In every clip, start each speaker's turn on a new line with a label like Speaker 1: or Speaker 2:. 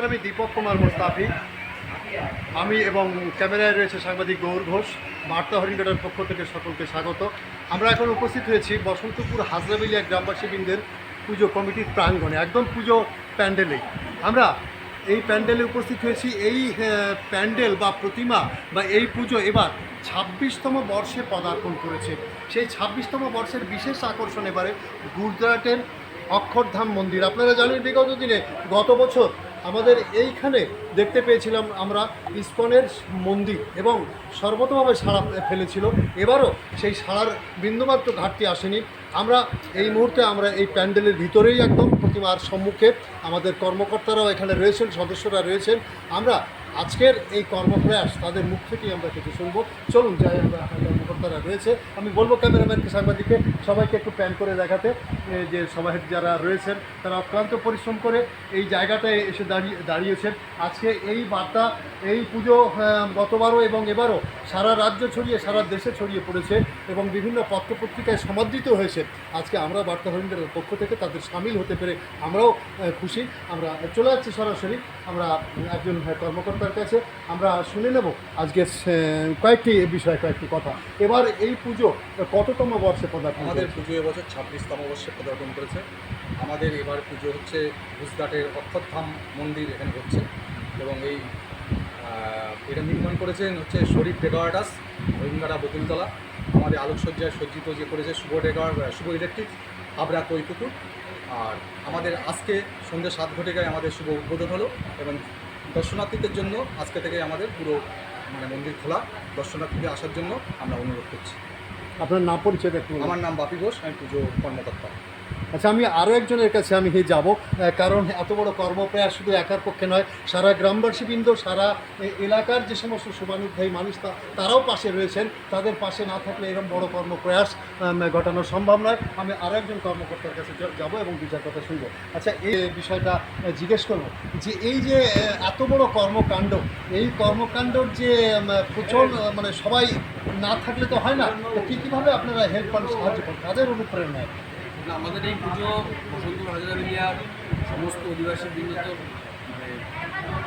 Speaker 1: নমস্কার, আমি দীপক কুমার মোস্তাফি। আমি এবং ক্যামেরায় রয়েছে সাংবাদিক গৌর ঘোষ। বার্তা হরিণঘাটার পক্ষ থেকে সকলকে স্বাগত। আমরা এখন উপস্থিত হয়েছি বসন্তপুর হাজরাবিলিয়া গ্রামবাসীবৃন্দের পুজো কমিটির প্রাঙ্গণে, একদম পুজো প্যান্ডেলে। আমরা এই প্যান্ডেলে উপস্থিত হয়েছি। এই প্যান্ডেল বা প্রতিমা বা এই পুজো এবার ছাব্বিশতম বর্ষে পদার্পণ করেছে। সেই ছাব্বিশতম বর্ষের বিশেষ আকর্ষণ এবারে গুজরাটের অক্ষরধাম মন্দির। আপনারা জানেন বিগত দিনে গত বছর আমাদের এইখানে দেখতে পেয়েছিলাম আমরা ইস্কনের মন্দির এবং সর্বতভাবে সাড়া ফেলেছিল। এবারও সেই সাড়ার বিন্দুমাত্র ঘাটতি আসেনি। আমরা এই মুহূর্তে আমরা এই প্যান্ডেলের ভিতরেই একদম প্রতিমার সম্মুখে আমাদের কর্মকর্তারাও এখানে রয়েছেন, সদস্যরা রয়েছেন। আমরা আজকের এই কর্মপ্রয়াস তাদের মুখ থেকেই আমরা কিছু শুনব। চলুন যাই আমরা কর্মকর্তারা রয়েছে। আমি বলব ক্যামেরাম্যানকে সাংবাদিককে সবাইকে একটু প্যান করে দেখাতে যে সবাই যারা রয়েছেন তারা অক্লান্ত পরিশ্রম করে এই জায়গাটায় এসে দাঁড়িয়ে দাঁড়িয়েছেন। আজকে এই বার্তা এই পুজো গতবারও এবং এবারও সারা রাজ্য ছড়িয়ে সারা দেশে ছড়িয়ে পড়েছে এবং বিভিন্ন পত্রপত্রিকায় সমাদৃত হয়েছে। আজকে আমরা বার্তা হরিণদের পক্ষ থেকে তাদের সামিল হতে পেরে আমরাও খুশি। আমরা চলে যাচ্ছি সরাসরি। আমরা একজন আহ, কর্মকর্তার কাছে আমরা শুনে নেব আজকে কয়েকটি বিষয় কয়েকটি কথা। এবার এই পুজো কততম বর্ষে পদার্পণ
Speaker 2: আমাদের পুজো এবছর ছাব্বিশতম বর্ষে পদার্পণ করেছে। আমাদের এবার পুজো হচ্ছে গুজরাটের অক্ষরধাম মন্দির এখানে হচ্ছে। এবং এই এটা নির্মাণ করেছেন হচ্ছে শরীফ ডেকার্টাস রবীন্দ্রা বকুলতলা আমাদের আলোকসজ্জায় সজ্জিত যে করেছে শুভ ডেকার শুভ ইলেকট্রিক হাবড়া কৈপুকুর। আর আমাদের আজকে সন্ধ্যে সাত ঘটিকায় আমাদের শুভ উদ্বোধন হলো এবং দর্শনার্থীদের জন্য আজকে থেকে আমাদের পুরো মানে মন্দির খোলা। দর্শনার্থীদের আসার জন্য আমরা অনুরোধ করছি।
Speaker 1: আপনার নাম পরিচয় দেখুন
Speaker 2: আমার নাম বাপি ঘোষ আমি পুজো কর্মকর্তা।
Speaker 1: আচ্ছা আমি আরও একজনের কাছে আমি যাব কারণ এত বড় কর্মপ্রয়াস শুধু একার পক্ষে নয় সারা গ্রামবাসীবৃন্দ সারা এলাকার যে সমস্ত শুভানুধ্যায়ী মানুষ তারাও পাশে রয়েছেন। তাদের পাশে না থাকলে এরকম বড় কর্মপ্রয়াস ঘটানো সম্ভব নয়। আমি আরও একজন কর্মকর্তার কাছে যাব এবং বিচার কথা শুনব। আচ্ছা এই বিষয়টা জিজ্ঞেস করব যে এই যে এত বড় কর্মকাণ্ড এই কর্মকাণ্ডর যে আহ, মানে সবাই না থাকলে তো হয় না কী কীভাবে আপনারা হেল্প করেন সাহায্য করেন? তাদের অনুপ্রেরণায়?
Speaker 3: আমাদের এই পুজো বসন্ত হাজারাবিলিয়ার সমস্ত অধিবাসী বৃন্দ তো মানে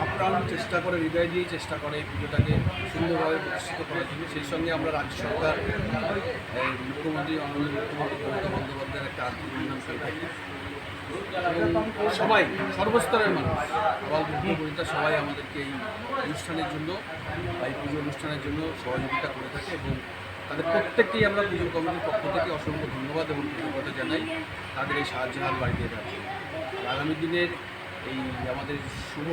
Speaker 3: আপ্রাণ চেষ্টা করে, হৃদয় দিয়ে চেষ্টা করে এই পুজোটাকে সুন্দরভাবে প্রতিষ্ঠিত করার জন্য। সেই সঙ্গে আমরা রাজ্য সরকার মুখ্যমন্ত্রী অনন্য মুখ্যমন্ত্রী মমতা বন্দ্যোপাধ্যায়ের একটা আর্থিক উন্নয়ন করে থাকি সবাই, সর্বস্তরের মানুষ আবার বৃদ্ধ সবাই আমাদেরকে এই অনুষ্ঠানের জন্য এই পুজো অনুষ্ঠানের জন্য সহযোগিতা করে থাকে এবং তাদের প্রত্যেককেই আমরা পুজো কমিটির পক্ষ থেকে অসংখ্য ধন্যবাদ এবং কৃতজ্ঞতা জানাই তাদের এই সাহায্য হাত বাড়িয়ে দেওয়ার জন্য। আগামী দিনের এই আমাদের শুভ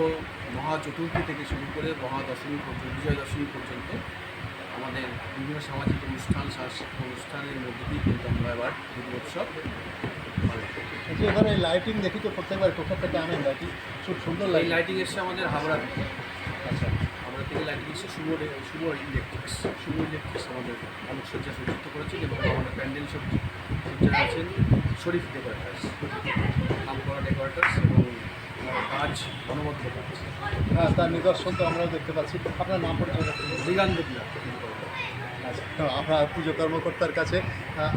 Speaker 3: মহা চতুর্থী থেকে শুরু করে মহা দশমী পর্যন্ত বিজয় দশমী পর্যন্ত আমাদের বিভিন্ন সামাজিক অনুষ্ঠান সাংস্কৃতিক অনুষ্ঠানের মধ্যে দিয়ে কিন্তু আমরা এবার দুর্গোৎসব
Speaker 1: এখানে লাইটিং দেখি তো প্রত্যেকবার কোথা থেকে আনেন লাইটিং খুব সুন্দর
Speaker 3: লাইটিং এসছে আমাদের হাবড়া থেকে হাবড়া থেকে শুভ রে- শুভ ইলেকট্রিক্স শুভ ইলেকট্রিক্স আমাদের আলোকসজ্জা সজ্জিত করেছেন এবং আমাদের প্যান্ডেল সব সজ্জা আছেন শরীফ ডেকোরেটার্স নাম করা ডেকোরেটার্স এবং কাজ অনবদ্য কাজ
Speaker 1: হ্যাঁ তার নিদর্শন তো আমরাও দেখতে পাচ্ছি। আপনার নাম পরিচয়।
Speaker 3: দিগান্ত পিলা
Speaker 1: আচ্ছা আমরা পুজো কর্মকর্তার কাছে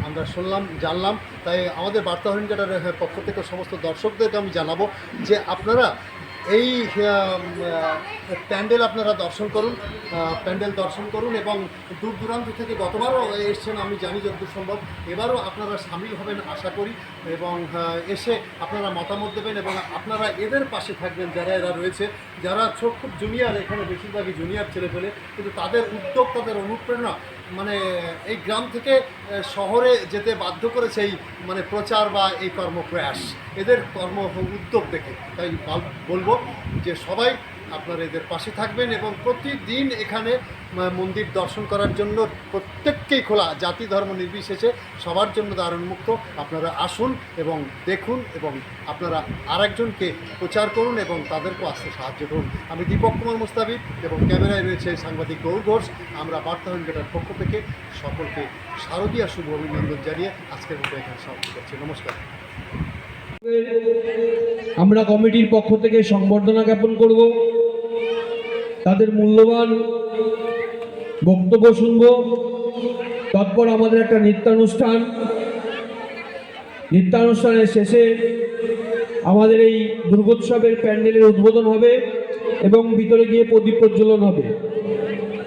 Speaker 1: আমরা শুনলাম জানলাম। তাই আমাদের বার্তা হরিণকাটার পক্ষ থেকে সমস্ত দর্শকদেরকে আমি জানাব যে আপনারা এই প্যান্ডেল আপনারা দর্শন করুন প্যান্ডেল দর্শন করুন এবং দূর দূরান্ত থেকে গতবারও এসছেন, আমি জানি যতদূর সম্ভব। এবারও আপনারা সামিল হবেন আশা করি এবং এসে আপনারা মতামত দেবেন এবং আপনারা এদের পাশে থাকবেন যারা এরা রয়েছে, যারা ছোট খুব জুনিয়র, এখানে বেশিরভাগই জুনিয়র ছেলে পেলে কিন্তু তাদের উদ্যোগ তাদের অনুপ্রেরণা মানে এই গ্রাম থেকে শহরে যেতে বাধ্য করেছে এই মানে প্রচার বা এই কর্মপ্রয়াস। এদের কর্ম উদ্যোগ দেখে তাই বলব যে সবাই আপনারা এদের পাশে থাকবেন এবং প্রতিদিন এখানে মন্দির দর্শন করার জন্য প্রত্যেককেই খোলা। জাতি, ধর্ম নির্বিশেষে সবার জন্য দ্বার উন্মুক্ত আপনারা আসুন এবং দেখুন এবং আপনারা আরেকজনকে প্রচার করুন এবং তাদেরকেও আসতে সাহায্য করুন। আমি দীপক কুমার মুস্তাবিদ এবং ক্যামেরায় রয়েছে সাংবাদিক গৌর ঘোষ। আমরা বার্তাহন গেটার পক্ষ থেকে সকলকে শারদীয় শুভ অভিনন্দন জানিয়ে আজকের মতো এখানে সমাপ্ত করছি। নমস্কার।
Speaker 4: আমরা কমিটির পক্ষ থেকে সংবর্ধনা জ্ঞাপন করব। তাদের মূল্যবান বক্তব্য শুনব। তারপর আমাদের একটা নৃত্যানুষ্ঠান। নৃত্যানুষ্ঠানের শেষে আমাদের এই দুর্গোৎসবের প্যান্ডেলের উদ্বোধন হবে এবং ভিতরে গিয়ে প্রদীপ প্রজ্বলন হবে।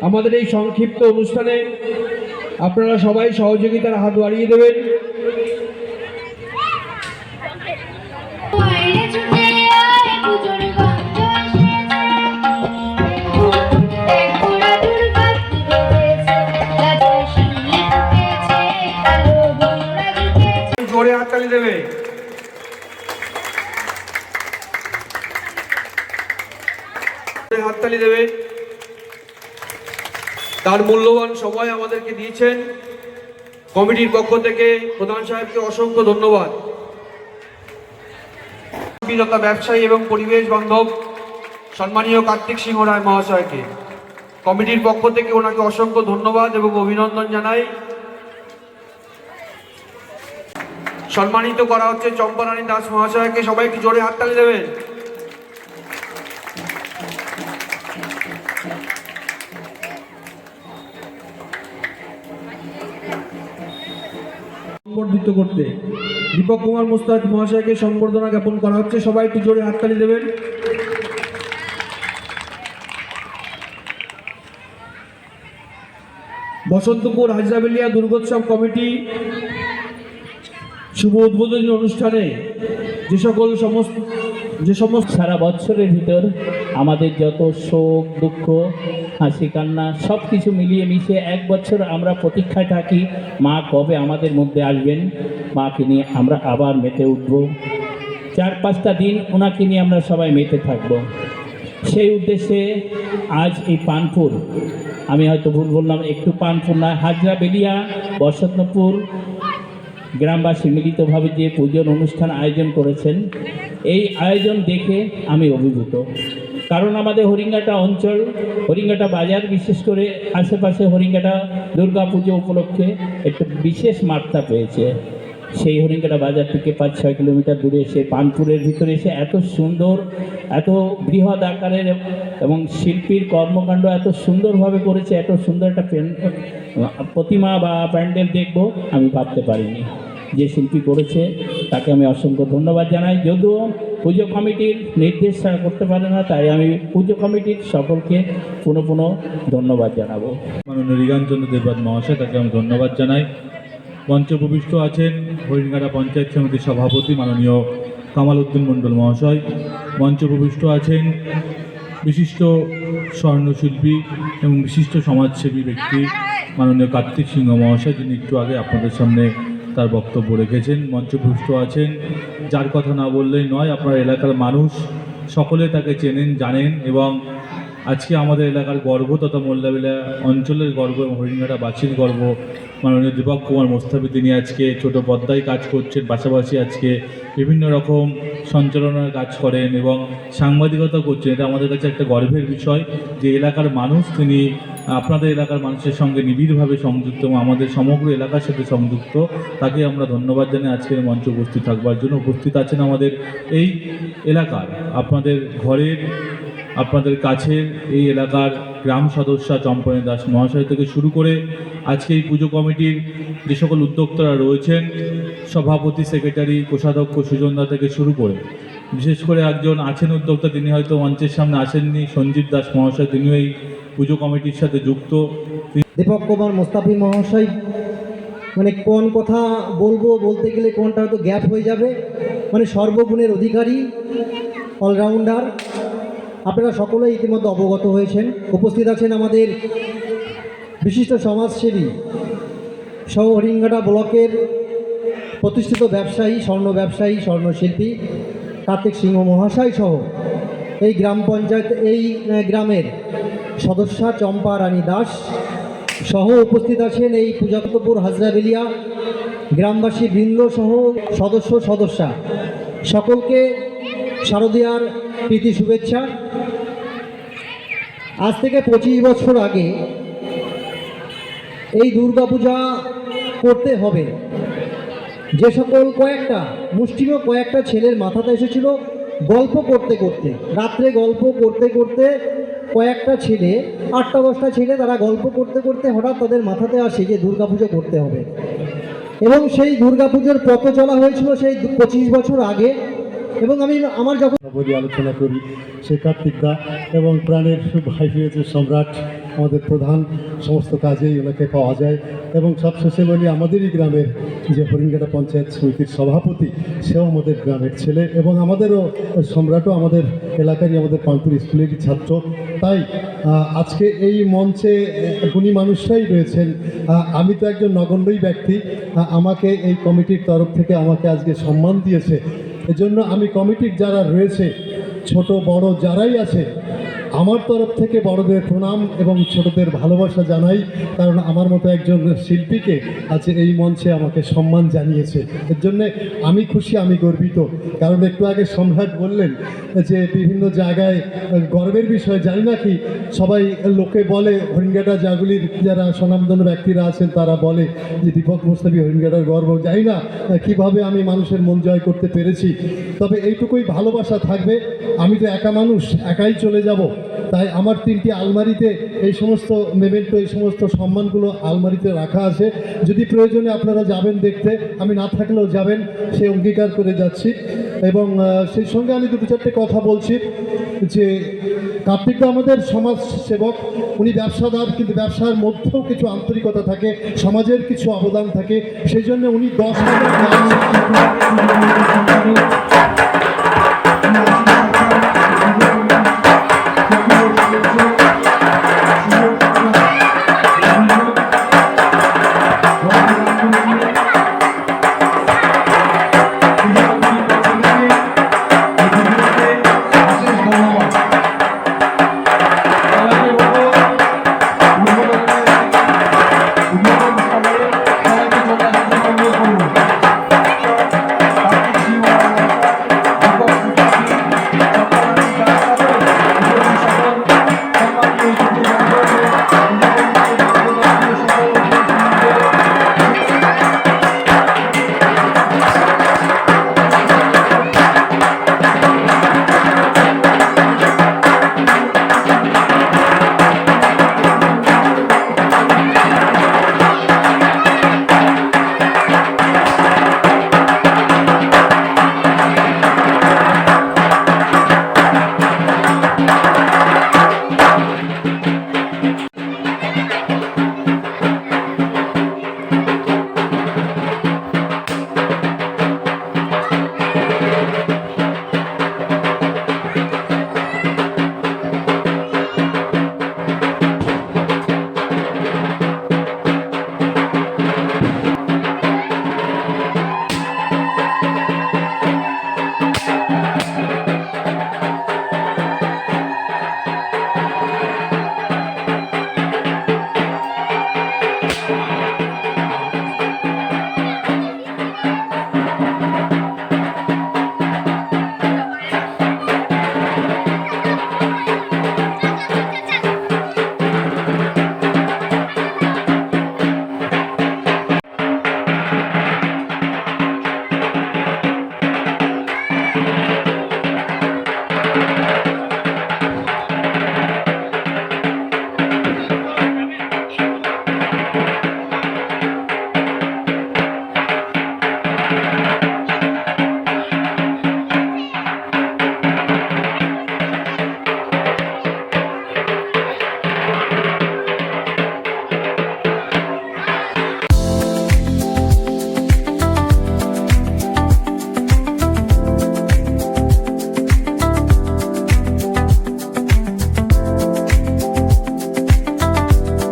Speaker 4: আমাদের এই সংক্ষিপ্ত অনুষ্ঠানে আপনারা সবাই সহযোগিতার হাত বাড়িয়ে দেবেন। জোরে দেবে। তার মূল্যবান সময় আমাদেরকে দিয়েছেন। কমিটির পক্ষ থেকে প্রধান সাহেবকে অসংখ্য ধন্যবাদ। তথা ব্যবসায়ী এবং পরিবেশ বান্ধব, সম্মানীয় কার্তিক সিংহ রায় মহাশয়কে। কমিটির পক্ষ থেকে ওনাকে অসংখ্য ধন্যবাদ এবং অভিনন্দন জানাই। সম্মানিত করা হচ্ছে চম্পারানী দাস মহাশয়কে। সবাই একটু জোরে হাততালি দেবেন। সংবর্ধিত করতে। দীপক কুমার মোস্তাক মহাশয়কে সংবর্ধনা জ্ঞাপন করা হচ্ছে। সবাই একটু জোরে হাততালি দেবেন। বসন্তপুর হাজরাবেলিয়া দুর্গোৎসব কমিটি শুভ উদ্বোধনী অনুষ্ঠানে যে সকল সমস্ত যে সমস্ত
Speaker 5: সারা বছরের ভিতর আমাদের যত শোক, দুঃখ হাসি কান্না সব কিছু মিলিয়ে মিশিয়ে এক বছর আমরা প্রতীক্ষায় থাকি, মা কবে আমাদের মধ্যে আসবেন? মাকে নিয়ে আমরা আবার মেতে উঠব। চার পাঁচটা দিন ওনাকে নিয়ে আমরা সবাই মেতে থাকব। সেই উদ্দেশ্যে আজ এই পানপুর, আমি হয়তো ভুল বললাম, একটু পানপুর না, হাজরা বেলিয়া, বসন্তপুর গ্রামবাসী মিলিতভাবে যে পুজোর অনুষ্ঠান আয়োজন করেছেন, এই আয়োজন দেখে আমি অভিভূত। কারণ আমাদের হরিঙ্গাটা অঞ্চল, হরিঙ্গাটা বাজার, বিশেষ করে আশেপাশে হরিঙ্গাটা দুর্গা পুজো উপলক্ষে একটু বিশেষ মাত্রা পেয়েছে। সেই হরিঙ্গাটা বাজার থেকে পাঁচ, ছয় কিলোমিটার দূরে এসে পানপুরের ভিতরে এসে এত সুন্দর, এত বৃহৎ আকারের এবং শিল্পীর কর্মকাণ্ড এত সুন্দরভাবে করেছে, এত সুন্দর একটা প্রতিমা বা প্যান্ডেল দেখব, আমি ভাবতে পারিনি। যে শিল্পী করেছে, তাকে আমি অসংখ্য ধন্যবাদ জানাই। যদিও পুজো কমিটির নির্দেশ ছাড়া করতে পারে না, তাই আমি পুজো কমিটির সকলকে পুনঃ পুনঃ ধন্যবাদ জানাব।
Speaker 6: মাননীয় রিগানচন্দ্র দেবরাজ মহাশয়, তাকে আমি ধন্যবাদ জানাই। মঞ্চে উপবিষ্ট আছেন হরিণঘাটা পঞ্চায়েত সমিতির সভাপতি মাননীয় কামাল উদ্দিন মণ্ডল মহাশয়। মঞ্চে উপবিষ্ট আছেন বিশিষ্ট স্বর্ণশিল্পী এবং বিশিষ্ট সমাজসেবী ব্যক্তি মাননীয় কার্তিক সিংহ মহাশয়, যিনি একটু আগে আপনাদের সামনে তার বক্তব্য রেখেছেন মঞ্চে উপবিষ্ট আছেন। যার কথা না বললেই নয়, আপনার এলাকার মানুষ সকলে তাকে চেনেন, জানেন এবং আজকে আমাদের এলাকার গর্ব তথা মোল্লাবিলা অঞ্চলের গর্ব এবং হরিণঘাটা বাসীর গর্ব। মাননীয় দীপক কুমার মোস্তাফি তিনি আজকে ছোট পদ্মায় কাজ করছেন, পাশাপাশি আজকে বিভিন্ন রকম সঞ্চালনার কাজ করেন এবং সাংবাদিকতা করছেন। এটা আমাদের কাছে একটা গর্বের বিষয় যে এলাকার মানুষ তিনি আপনাদের এলাকার মানুষের সঙ্গে নিবিড়ভাবে সংযুক্ত এবং আমাদের সমগ্র এলাকার সাথে সংযুক্ত। তাকে আমরা ধন্যবাদ জানাই আজকের মঞ্চে উপস্থিত থাকবার জন্য উপস্থিত আছেন আমাদের এই এলাকার, আপনাদের ঘরের আপনাদের কাছের এই এলাকার গ্রাম সদস্যা চম্পনী দাস মহাশয় থেকে শুরু করে আজকে এই পুজো কমিটির যে সকল উদ্যোক্তারা রয়েছেন, সভাপতি, সেক্রেটারি, কোষাধ্যক্ষ সুজনদা থেকে শুরু করে, বিশেষ করে একজন আছেন উদ্যোক্তা, তিনি হয়তো মঞ্চের সামনে আসেননি, সঞ্জীব দাস মহাশয়, তিনিও এই পুজো কমিটির সাথে যুক্ত।
Speaker 7: দীপক কুমার মোস্তাফি মহাশয় মানে কোন কথা বলব বলতে গেলে কোনটা হয়তো গ্যাপ হয়ে যাবে মানে সর্বগুণের অধিকারী, অলরাউন্ডার আপনারা সকলেই ইতিমধ্যে অবগত হয়েছেন। উপস্থিত আছেন আমাদের বিশিষ্ট সমাজসেবী সহ হরিঙ্গাটা ব্লকের প্রতিষ্ঠিত ব্যবসায়ী, স্বর্ণ ব্যবসায়ী, স্বর্ণশিল্পী কার্তিক সিংহ মহাশয় সহ এই গ্রাম পঞ্চায়েত, এই গ্রামের সদস্যা চম্পা রানী দাস সহ উপস্থিত আছেন এই পূজাতপুর হাজরাবেলিয়া গ্রামবাসী বৃন্দ সহ সদস্য সদস্যা। সকলকে শারদীয়ার প্রীতি শুভেচ্ছা। আজ থেকে পঁচিশ বছর আগে এই দুর্গাপূজা করতে হবে। যে সকল কয়েকটা, মুষ্টিমেয় কয়েকটা ছেলের মাথাতে এসেছিল গল্প করতে করতে। রাত্রে গল্প করতে করতে কয়েকটা ছেলে, আটটা দশটা ছেলে তারা গল্প করতে করতে হঠাৎ তাদের মাথাতে আসে যে দুর্গাপুজো করতে হবে। এবং সেই দুর্গাপুজোর পথ চলা হয়েছিল সেই পঁচিশ বছর আগে এবং আমি আমার যখন
Speaker 1: বলি, আলোচনা করি, সে কার্তিকদা এবং প্রাণের ভাই হয়েছে সম্রাট, আমাদের প্রধান, সমস্ত কাজেই ওনাকে পাওয়া যায়। এবং সবশেষে বলি, আমাদেরই গ্রামের যে হরিণঘাটা পঞ্চায়েত সমিতির সভাপতি, সেও আমাদের গ্রামের ছেলে এবং আমাদেরও সম্রাটও আমাদের এলাকারই আমাদের পানপুর স্কুলেরই ছাত্র। তাই আজকে এই মঞ্চে গুণী মানুষরাই রয়েছেন। আমি তো একজন নগণ্যই ব্যক্তি। আমাকে এই কমিটির তরফ থেকে আমাকে আজকে সম্মান দিয়েছে। এজন্য আমি কমিটির যারা রয়েছে ছোট বড় যারাই আছে আমার তরফ থেকে বড়দের প্রণাম এবং ছোটদের ভালোবাসা জানাই, কারণ আমার মতো একজন শিল্পীকে আজ এই মঞ্চে আমাকে সম্মান জানিয়েছে। এর জন্য আমি খুশি, আমি গর্বিত। কারণ একটু আগে সম্রাট বললেন যে, বিভিন্ন জায়গায় গর্বের বিষয়, জানি না কি, সবাই লোকে বলে হরিঙ্গাটা জাগুলির যারা স্বনামধন্য ব্যক্তিরা আছেন, তারা বলে যে, দীপক মুস্তাফি হরিঙ্গাটার গর্ব। জানি না কীভাবে আমি মানুষের মন জয় করতে পেরেছি। তবে এইটুকুই ভালোবাসা থাকবে। আমি তো একা মানুষ, একাই চলে যাব। তাই আমার তিনটি আলমারিতে এই সমস্ত মেমেন্টো, এই সমস্ত সম্মানগুলো আলমারিতে রাখা আছে। যদি প্রয়োজনে আপনারা যাবেন দেখতে, আমি না থাকলেও যাবেন, সে অঙ্গীকার করে যাচ্ছি। এবং সেই সঙ্গে আমি দুটো চারটে কথা বলছি, যে কার্তিক আমাদের সমাজ সেবক। উনি ব্যবসাদার, কিন্তু ব্যবসার মধ্যেও কিছু আন্তরিকতা থাকে, সমাজের কিছু অবদান থাকে। সেই জন্য উনি দশ হাজার